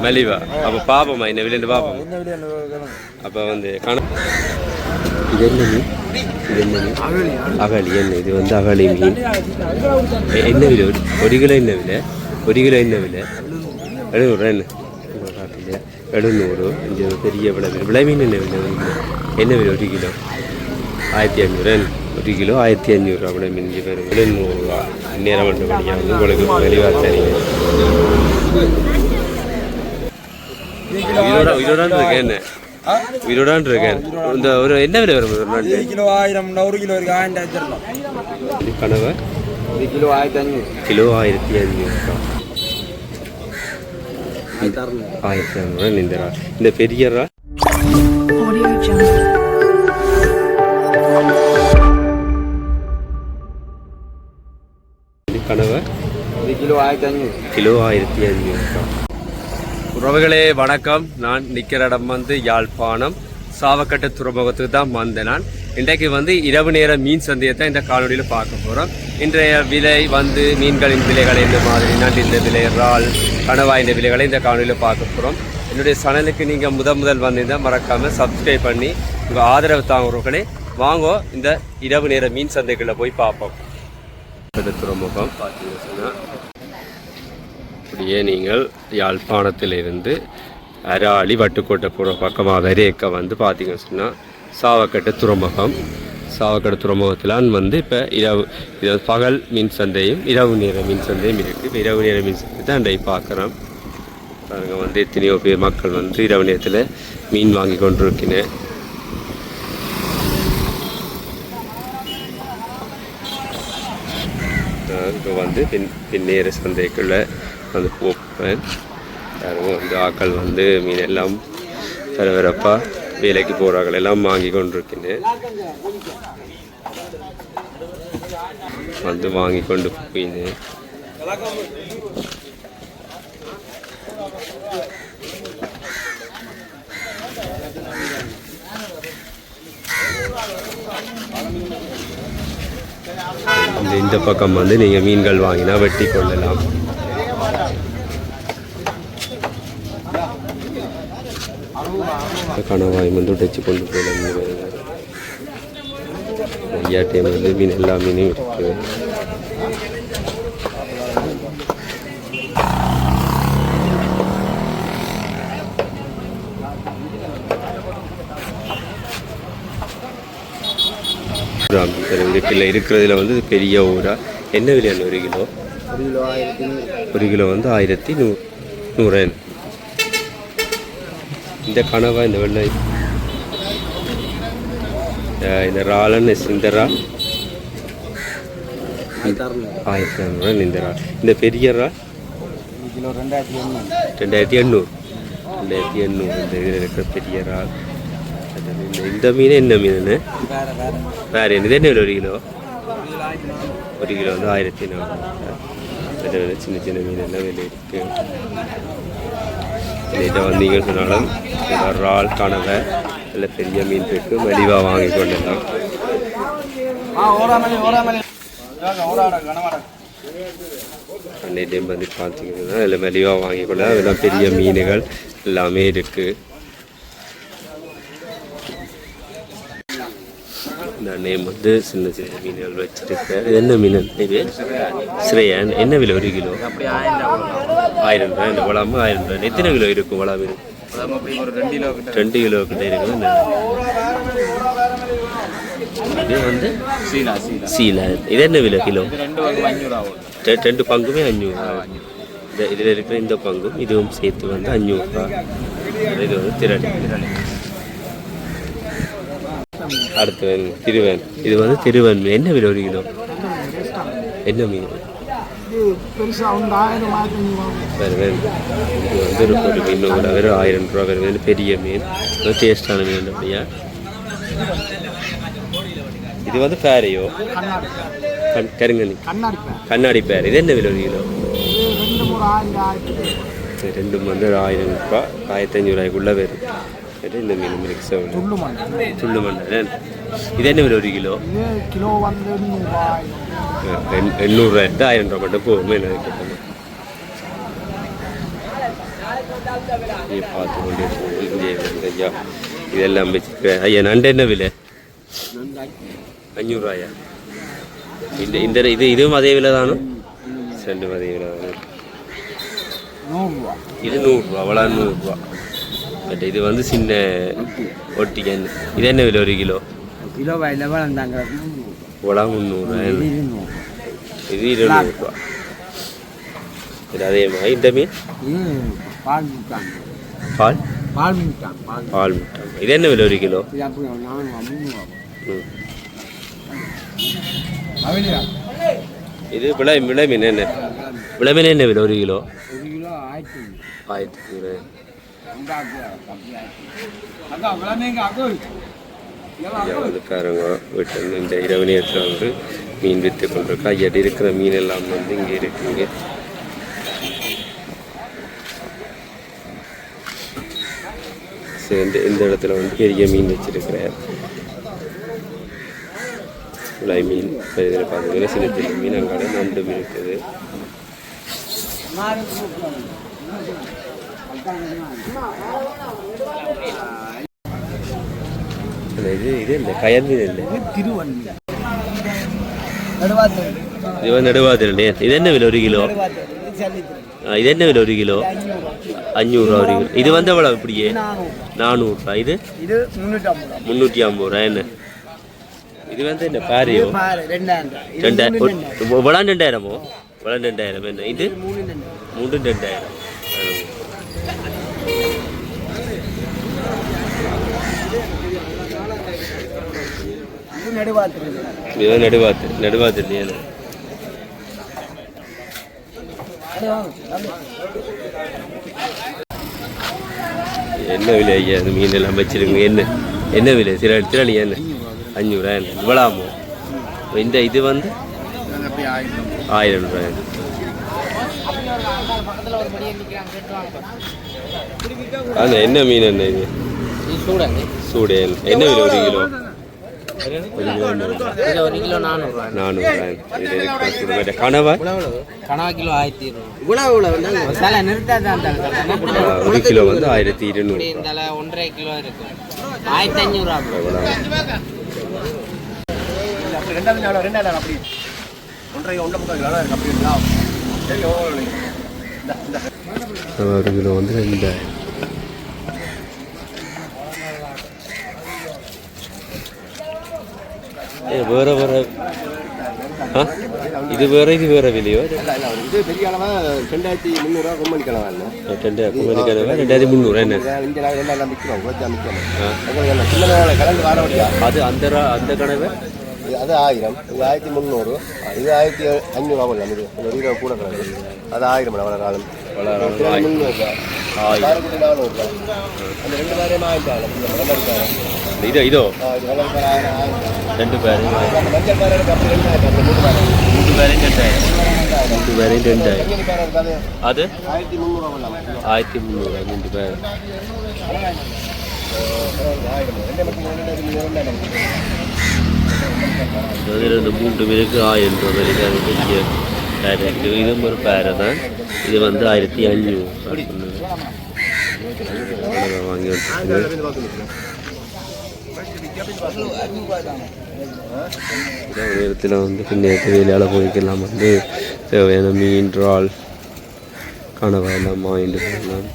மலிவு அப்போ என்ன விலை என்ன விலை? அப்போ வந்து கண இது என்ன மீன் இது என்ன மீன் அகழி என்ன இது வந்து அகழி மீன்? என்ன விலை? ஒரு- கிலோ என்ன விலை? ஒரு கிலோ என்ன விலை? எழுநூறு என்ன? எழுநூறு. இங்கே பெரிய விலை விலை மீன் என்ன விலை? ஒரு கிலோ. என்ன விலை ஒரு கிலோ? ஆயிரத்தி ஐநூறு? ஒரு கிலோ ஆயிரத்தி ஐநூறுரூவா விலை மீன். இங்கே பேர். எழுநூறுவா. நேரம் மட்டும் படியாக வந்து உங்களுக்கு வெளிவாக தெரியும். உயிரோடான் இருக்கேன்? உயிரோடான் இருக்கேன் இந்த ஒரு என்ன விலை வரும்? ஒரு கிலோ ஆயிரம் ஒரு கிலோ இருக்கு. கனவை? கிலோ ஆயிரத்தி கிலோ இந்த பெரிய Jungle. இது கிலோ ஆயிரத்தி ஐநூறு. கிலோ ஆயிரத்தி ஐநூறுரூவா உறவுகளே வணக்கம். நான் நிற்கிற இடம் வந்து யாழ்ப்பாணம். சாவக்கட்டை துறைமுகத்துக்கு தான் வந்தேன் நான். இன்றைக்கு வந்து இரவு நேர மீன் சந்தையை தான் இந்த காணொலியில் பார்க்க போகிறோம் இன்றைய விலை வந்து மீன்களின் விலைகள் இந்த மாதிரி நண்டின் விலை இறால் கணவாயின் விலைகளை இந்த காணொலியில் பார்க்க போகிறோம் என்னுடைய சேனலுக்கு நீங்கள் முத முதல் வந்திருந்தால் மறக்காமல் சப்ஸ்கிரைப் பண்ணி உங்கள் ஆதரவு தாங்குறவர்களே வாங்கோ இந்த இரவு நேர மீன் சந்தைகளில் போய் பார்ப்போம். துறைமுகம் முகம் சொன்னால் அப்படியே நீங்கள் யாழ்ப்பாணத்திலிருந்து அராளி வட்டுக்கோட்டை போகிற பக்கமாக வரையக்க வந்து பார்த்தீங்கன்னு சொன்னால் சாவக்கட்டு துறைமுகம். சாவக்கட்டு துறைமுகத்திலான் வந்து இப்போ இரவு இதாவது பகல் மின் சந்தையும் இரவு நேர மின் சந்தையும் இருக்குது இப்போ இரவு நேர மின் சந்தை தான் இன்றைக்கு பார்க்குறோம். பாருங்க வந்து எத்தனையோ பேர் மக்கள் வந்து இரவு நேரத்தில் மீன் வாங்கி கொண்டிருக்கினேன் இப்போ வந்து பின் பின்னேற சந்தைக்குள்ள வந்து போப்பேன். யாரும் வந்து ஆக்கள் வந்து மீன் எல்லாம் பரபரப்பாக வேலைக்கு போகிறார்கள் எல்லாம் வாங்கி கொண்டிருக்கின்றேன். வந்து வாங்கி கொண்டு போயினேன். இந்த இந்த பக்கம் வந்து நீங்கள் மீன்கள் வாங்கினா வெட்டி கொள்ளலாம். கணவாய் வந்து உடைச்சு கொண்டு போகலாம். ஐயா டைம் வந்து மீன் எல்லா மீனும் இருக்குது இதுக்குள்ள இருக்கிறதுல வந்து பெரிய ஊரா? என்ன விலையான ஒரு கிலோ? ஒரு கிலோ ஆயிரத்தி நூறு ஒரு கிலோ வந்து ஆயிரத்தி நூ நூறு. இந்த கனவா இந்த வெள்ளை இந்த ராலன் இந்த ரா ஆயிரத்தி ஐநூறு இந்த ரா இந்த பெரிய ரா? ரெண்டாயிரத்தி எண்ணூறு. ரெண்டாயிரத்தி எண்ணூறு. ரெண்டாயிரத்தி எண்ணூறு இந்த இதில் இருக்கிற பெரிய ரா. இந்த மீன் என்ன மீனுன்னு? வேற என்ன? இது என்ன ஒரு கிலோ. ஒரு கிலோ வந்து ஆயிரத்தி நானூறு சின்ன சின்ன மீன் எல்லாம் விலை இருக்கு இதை வந்தீங்க சொன்னாலும் இறால் கனவை நல்ல பெரிய மீன் இருக்கு மலிவாக வாங்கி கொள்ளலாம் கனவாட அன்னை டைம் வந்து பார்த்தீங்கன்னா அதில் மலிவாக வாங்கி கொள்ளலாம் அதெல்லாம் பெரிய மீன்கள் எல்லாமே இருக்கு இந்த நேம் வந்து சின்ன சின்ன மீன்கள் வச்சிருக்கு இது என்ன மீன்? இது ஸ்ரேயா என்ன விலை ஒரு கிலோ? ஆயிரம் ரூபாய். இந்த வளாம ஆயிரம் ரூபாய். எத்தனை கிலோ இருக்கும் வளா மீன் ரெண்டு கிலோ கிட்ட ரெண்டு கிலோ இருக்குது இது வந்து சீலா. சீலா இது என்ன விலை கிலோ? ரெண்டு வந்து அஞ்சூறு ரெண்டு பங்குமே அஞ்சூறுரூவா இந்த இதில் இருக்கிற இந்த பங்கும் இதுவும் சேர்த்து வந்து அஞ்சூறுரூவா இது வந்து திரளி. அடுத்து திருவன் இது வந்து திருவன் மீன் என்ன விலை ஒரு கிலோ? என்ன மீன்? வேறு வேறு. இது வந்து ஒரு ஒரு மீன். கூட வெறும் ஆயிரம் ரூபா வேறு வேறு. பெரிய மீன். டேஸ்டான மீன் அப்படியா? இது வந்து பேரையோ? கண் கருங்கண்ணி கண்ணாடி பேர். இது என்ன விலை ஒரு கிலோ? ரெண்டும் வந்து ஒரு ஆயிரம் ரூபாய் ஆயிரத்தி ஐநூறுரூவாய்க்குள்ளே வரும் இது இந்த மீன் மிக்ஸ் துள்ளு மண்ணு இது என்ன விலை ஒரு கிலோ கிலோ வந்து நூறுபாய் எண்ணூறுரூவா எடுத்து ஆயிரம் ரூபா மட்டும் போகும் என்ன இங்கே பார்த்து கொண்டே போகுது இங்கே வந்து ஐயா இதெல்லாம் வச்சுருக்கேன் ஐயா நண்டு என்ன விலை அஞ்சூறுவாயா இந்த இந்த இது இதுவும் அதே விலை தானோ ரெண்டும் அதே விலை தானோ பட் இது வந்து சின்ன ஒட்டிக்கன். இது என்ன விலை ஒரு கிலோ? கிலோ வயலில் வளர்ந்தாங்க. இவ்வளோ இருநூறு. இது இருநூறுரூவா இது அதே மாதிரி. இந்த மீன்? பால் விட்டாங்க பால்? பால் விட்டாங்க பால். பால் முட்டை இது என்ன விலை ஒரு கிலோ? இது விளை விளை மீன் என்ன? விளை மீன் என்ன விலை ஒரு கிலோ? ஒரு கிலோ ஆயிரத்தி ஆயிரத்தி நூறு இருக்காருங்க வீட்டில் இந்த இரவு நேரத்தில் வந்து மீன் விற்று கொண்டிருக்கா. எடு இருக்கிற மீன் எல்லாம் வந்து இங்கே இருக்குங்க? சேர்ந்து இந்த இந்த இடத்துல வந்து பெரிய மீன் வச்சிருக்கிறேன் குழாய் மீன் இதில் பார்த்தீங்கன்னா சின்ன சின்ன மீன் அங்காட நண்டு இருக்குது இது இது இல்லை மீன் இல்லை திருவண்ணி நடுவாத்து இது என்ன விலை ஒரு கிலோ இது என்ன விலை ஒரு கிலோ அஞ்சூறுரூவா ஒரு கிலோ இது வந்து எவ்வளோ இப்படியே நானூறு நானூறுரூவா இது இது முந்நூற்றி ஐம்பது ரூபா என்ன இது வந்து என்ன பாரியோ ரெண்டாயிரம் ரெண்டாயிரம் ரெண்டாயிரம். ரெண்டாயிரமோ என்ன இது இது மூணு ரெண்டாயிரம். மூன்று இது நடுவாத்து நடுவாத்து இல்லையா என்ன விலை ஐயா இந்த மீன் எல்லாம் வச்சிருங்க என்ன என்ன விலை? சில திரளி என்ன? அஞ்சூறுரூவா என்ன? இவ்வளாமோ? இந்த இது வந்து ஆயிரம் ரூபாய். அண்ணா என்ன மீன் என்ன இது சூடு என்ன விலை ஒரு கிலோ ஒரு கிலோ நானூறுரூவா நானூறுரூவா கனவா கனவா ஆயிரத்தி இருநூறு ஒரு வந்து ஆயிரத்தி இருநூறு இந்த ஒன்றரை கிலோ இருக்கும் ஆயிரத்தி அஞ்சூறுரூவா ரெண்டாயிரம் எவ்வளோ ரெண்டாயிரம் அப்படி ஒன்றரை ஒன்றரை முக்கால் கிலோ இருக்கு அப்படி இருந்தா சரி எவ்வளோ விலை? இந்தா, இந்தா. ஒரு கிலோ வந்து ரெண்டாயிரம் வேற வேற. ஆ? இது வேற இது வேற விலையோ இது பெரிய அளவா ரெண்டாயிரத்தி முந்நூறுவா கொம்பனி கிழமை ரெண்டாயிரம் குமரிக்கான ரெண்டாயிரத்தி முந்நூறு என்ன? இங்கே நாங்கள் ரெண்டாயிரம் விற்கிறோம் குறைச்சா விற்கிறோம் சின்ன கலந்து வர முடியா அது அந்த அந்த கனவை? அது ஆயிரம். இது ஆயிரத்தி முந்நூறு. இது ஆயிரத்தி அஞ்சூறுவா கொள்ளலாம் இது. கூட கிடக்கு அது ஆயிரம் வளர காலம். முந்நூறுரூவா நானூறுரூவா அந்த ரெண்டு ஆயிரம் இந்த மணமரிக்காரம் இதோ இதோ ரெண்டு பேரும் மூன்று பேரையும் ரெண்டாயிரம் மூன்று பேரையும் ரெண்டாயிரம் அது ஆயிரத்தி முந்நூறு மூன்று பேர் ஆயிரம் ரெண்டு மட்டும் ரெண்டாயிரத்தி முந்நூறு ரெண்டாயிரம் அது ரெண்டு மூன்று பேருக்கு ஆயிரம் ரூபாய் பேர் இருக்குது இதுவும் ஒரு பேரை தான் இது வந்து ஆயிரத்தி அஞ்சூறு வாங்கி வச்சுருக்கேன் நேரத்தில் வந்து பின்னேற்று வேலையால் போய்க்கலாம் வந்து தேவையான மீன் இறால் கனவா எல்லாம் வாங்கிட்டு போகலாம்.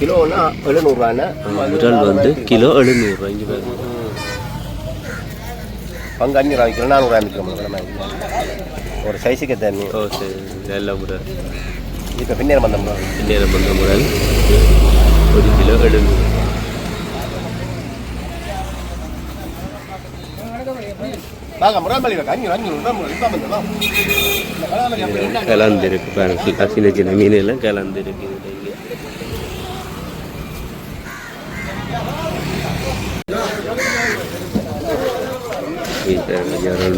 கிலோன்னா எழுநூறுவாண்ணே? இறால் வந்து கிலோ எழுநூறுவா. இங்கே பாருங்க. பங்கு அஞ்சு ரூபாய் கிலோ நானூறுவா விற்கிறோம். ஒரு சைஸுக்கு தண்ணி ஓ சரி. நல்ல முறை இப்போ பின்னேரம் வந்தோம் நேரம் பண்ண முறை ஒரு கிலோ எழுநூறு கலந்துருக்கு பாருங்க. சின்ன சின்ன மீன் எல்லாம் கலந்துருக்கு.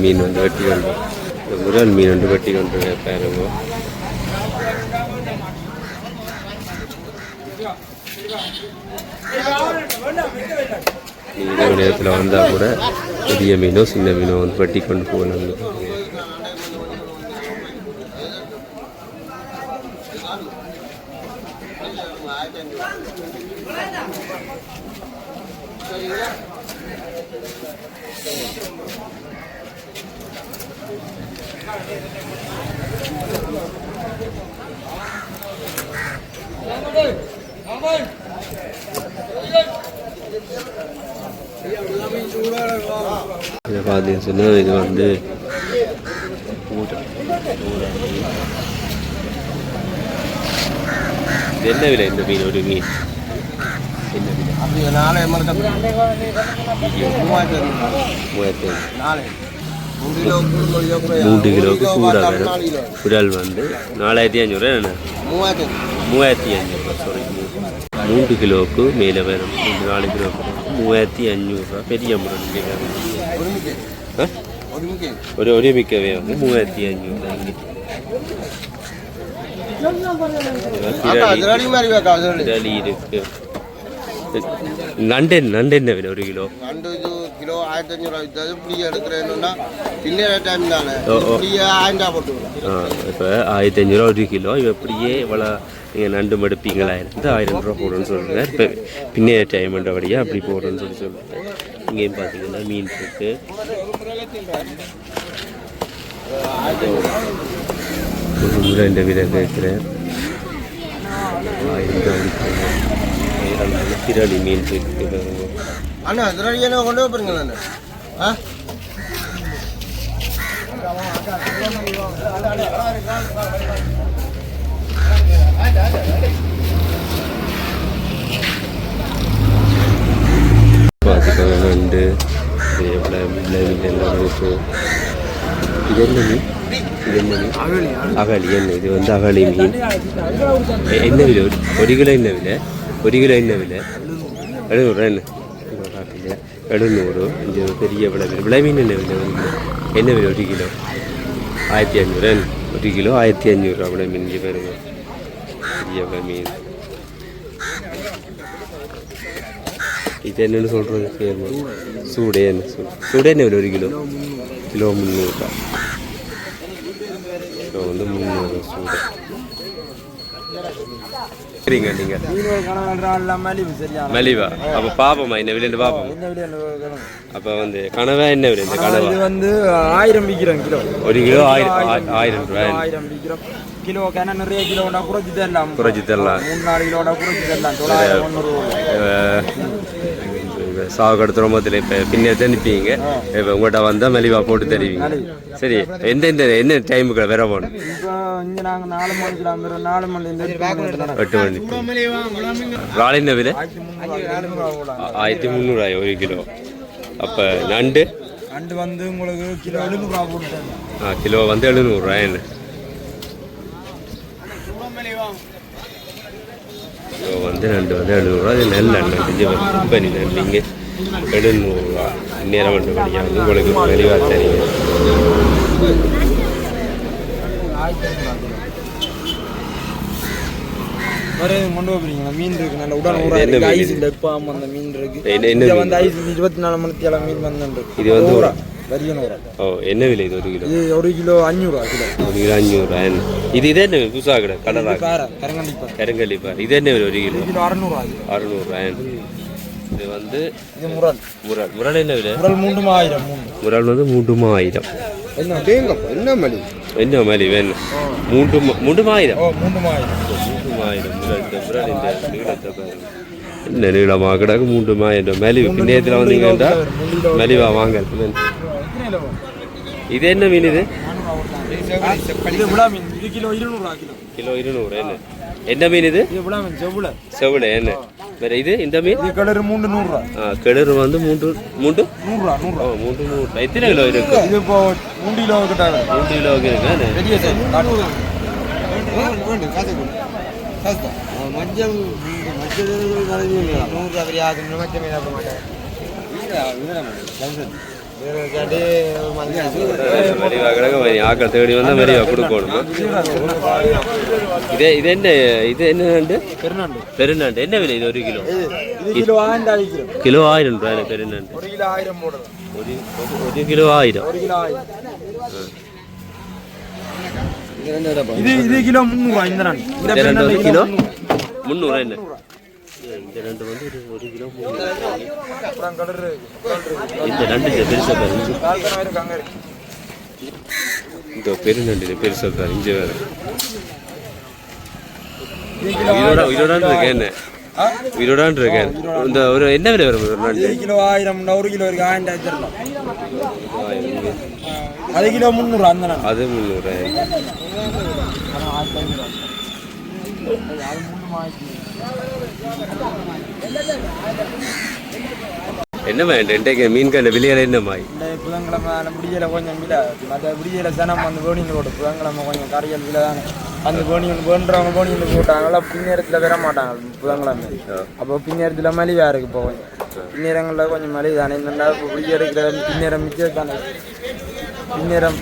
மீன் வந்து வெட்டி கொண்டு இந்த முறால் மீன் வந்து வெட்டி கொண்டு பாருங்க நீங்கள் நேரத்தில் வந்தால் கூட பெரிய மீனோ சின்ன மீனோ வந்து வெட்டி கொண்டு போகலாம் இதை பார்த்தீங்கன்னு சொன்னால் இது வந்து ஊட- ஊட மீன். இது என்ன விலை இந்த மீன் ஒரு மீன் என்ன விலை அப்படி நாளை மறக்க மூவாயிரத்தி மூவாயிரத்தி ஐநூறு. நாளை மூன்று கிலோவுக்கு கூட கிலோ குடல் வந்து நாலாயிரத்தி அஞ்சூறு என்ன? மூவாயிரத்தி மூவாயிரத்தி அஞ்சூறு சாரி மூன்று கிலோவுக்கு மேலே வரும். மூன்று நாலு கிலோவுக்கு மூவாயிரத்தி அஞ்சூறுரூவா பெரிய முறை ஒரு ஒரு மிக்கை ஒரு ஒரே மிக்கவே வந்து மூவாயிரத்தி அஞ்சூறு இங்கே. இருக்கு. நண்டு நண்டு என்ன விலை? ஒரு கிலோ. ரெண்டு இது கிலோ ஆயிரத்தி அஞ்சூறு விற்றது இப்படி எடுக்கிறேன்னா பின்னேற டைம் தானே. இப்படியே ஆயிரம் ரூபா போட்டு விடலாம். ஆ இப்போ ஆயிரத்தி அஞ்சூறுவா ஒரு கிலோ. எப்படியே இவ்வளோ நீங்கள் நண்டு மடுப்பீங்களா? இருந்து ஆயிரம் ரூபா போடுன்னு சொல்லுங்கள் இப்போ பின்னே டைம் பண்ணுறபடியாக அப்படி போடுறேன்னு சொல்லி சொல்லுங்கள் இங்கேயும் பார்த்தீங்கன்னா மீன் இருக்கு. ஒரு முறை இந்த விதை கேட்குறேன் திரளி மீன் இருக்கு அண்ணா அதிரடி என்ன கொண்டு போறீங்களா ஆ? பார்த்துக்கோங்க நண்டு இது எல்லாம் இருக்கு என்ன மீன்? இது என்ன மீன்? அகழி என்ன இது வந்து அகழி மீன். என்ன விலை? ஒரு கிலோ என்ன விலை? ஒரு கிலோ என்ன விலை எழுநூறு என்ன இங்க காட்டுங்க. எழுநூறு இது பெரிய விலை விலை விலை மீன் என்ன விலை ஒரு கிலோ என்ன விலை ஒரு கிலோ ஆயிரத்தி ஐநூறு என்ன? ஒரு கிலோ ஆயிரத்தி ஐநூறுரூவா விலை மீன் இங்கே பாருங்க பெரிய விலை மீன் இது என்னன்னு சொல்றது பேர் சூடே என்ன சூடு சூடே என்ன விலை ஒரு கிலோ கிலோ முந்நூறுரூவா கிலோ வந்து முந்நூறு சூடு சரிங்க நீங்க. மலிவா. அப்ப பாப்போமா என்ன விலைன்னு பாப்போம். அப்ப வந்து கனவா என்ன இந்த கனவா? இது வந்து ஆயிரம் விற்கிறோம் கிலோ ஒரு கிலோ ஆயிரம் ஆயிரம் ரூபாய். ஆயிரம் விற்கிறோம் கிலோ கேன நிறைய கிலோனா குறைச்சி தரலாம். குறைச்சி தரலாம் மூணு நாலு கிலோனா குறைச்சி தரலாம். தொள்ளாயிரம் சாகு துறைமுகத்தில் இப்போ பின்னே நிற்பீங்க இப்போ உங்கள்கிட்ட வந்தால் மலிவா போட்டு தருவீங்க. சரி எந்த எந்த என்ன டைமுக்கு வேற போகணும்? எட்டு மணி என்ன விலை? ஆயிரத்தி முந்நூறாயிரம் ஒரு கிலோ. அப்போ நண்டு? அண்டு வந்து உங்களுக்கு கிலோ எழுநூறுவா போட்டு கிலோ வந்து எழுநூறுரூவா என்ன? கிலோ வந்து நண்டு வந்து எழுநூறுவா அது நல்ல நண்டு கம்பெனி நண்டுங்க எழுநூறுவா நேரம் வந்து உங்களுக்கு தெளிவாக தெரியும் மீன் இருக்கு நல்ல இது ஐஸ் இது? இருக்கு ஐஸ் இருபத்தி நாலு எல்லாம் மீன் வந்து இது வந்து ஊரா வரிய நூறா ஓ என்ன விலை இது ஒரு கிலோ இது ஒரு கிலோ அஞ்சூறுவா கிலோ ஒரு கிலோ அஞ்சூறுரூவா என்ன இது இதே என்ன புதுசாக கடை கலராக பார கரங்கண்டிப்பா கருங்கல்லி பாரு இது என்ன விலை ஒரு கிலோ கிலோ அறநூறுவா அறுநூறுவா இது வந்து இது முரல் முரல் முரல் என்ன விலை முரல் மூன்று ஆயிரம் முரல் வந்து மூன்று ஆயிரம் என்ன மாதிரி வேணும் மூன்று மூன்று ஆயிரம் மூன்று ஆயிரம் மூன்று ஆயிரம் முரல் இந்த முரல் இந்த நீளத்தை பாருங்க என்ன நீளமாக கிடக்கு மூன்று ஆயிரம் மெலிவு. பின்னேத்தில் வந்தீங்கன்னா மெலிவா வாங்க. இது என்ன மீன் இது? Kilo kilo. கிலோ இருநூறு என்ன? என்ன மீன் இது? செவிலை என்ன? வேற இது? இந்த மீன்? இது கிளறு மூன்று நூறுரூவா ஆ கிணறு வந்து மூன்று மூன்று? நூறுரூவா நூறுரூவா மூன்று நூறு. எத்தனை கிலோ இருக்கு? இது இப்போ மூன்று கிலோ கிட்ட. மூன்று கிலோவுக்கு இருக்கு சைஸ் காட்டு மஞ்சள் மஞ்சள் நூறுரூவா பெரிய ஆகும் மஞ்சள் மீன் ஆக்க மாட்டேன் மெரிவா கிடக்க மாதிரி ஆக்கள் தேடி வந்தால் மெரிவா கொடுக்கணுமா இது இது என்ன இது என்ன நண்டு பெருநாண்டு பெருநண்டு என்ன விலை இது ஒரு கிலோ இது இது கிலோ முந்நூறுவா இந்த நாள் இந்த ரெண்டு பெருநாண்டு கிலோ முந்நூறு. முந்நூறு என்ன இந்த ரெண்டு வந்து ஒரு கிலோ. இந்த நண்டு இது பெருசா பாரு இங்க. கால்கனா இருக்கு அங்க இருக்கு இந்த பெருநண்டு பாரு வேற. உயிரோடான் இருக்கேன் என்ன இந்த ஒரு விலை வரும் ஒரு நண்டு இது கிலோ ஆயிரம் ஒரு கிலோ இருக்கு ஆயிரம் வச்சிடலாம் ஆயிரம் இங்க. அது கிலோ முந்நூறு அந்த அது முந்நூறு என்ன வேண்டாம் இன்றைக்கு மீன் கண்ட விலையில என்ன மாய் இந்த புதன்கிழமை முடியல கொஞ்சம் விலை. மற்ற விடியல சனம் வந்து போனியில் போட்டு. புதன்கிழமை கொஞ்சம் கரையல் விலை தானே. அந்த போட்டாங்களா பின்னேரத்தில் வர மாட்டாங்க புதன்கிழமை. அப்போ பின்னேரத்தில் மலிவாக இருக்கு இப்போ கொஞ்சம். பின்னேரங்களில் கொஞ்சம் மலிவு தானே. இந்த பிடிக்க எடுக்கிற பின்னேரம் மிச்சம் தானே. பின்னேரம்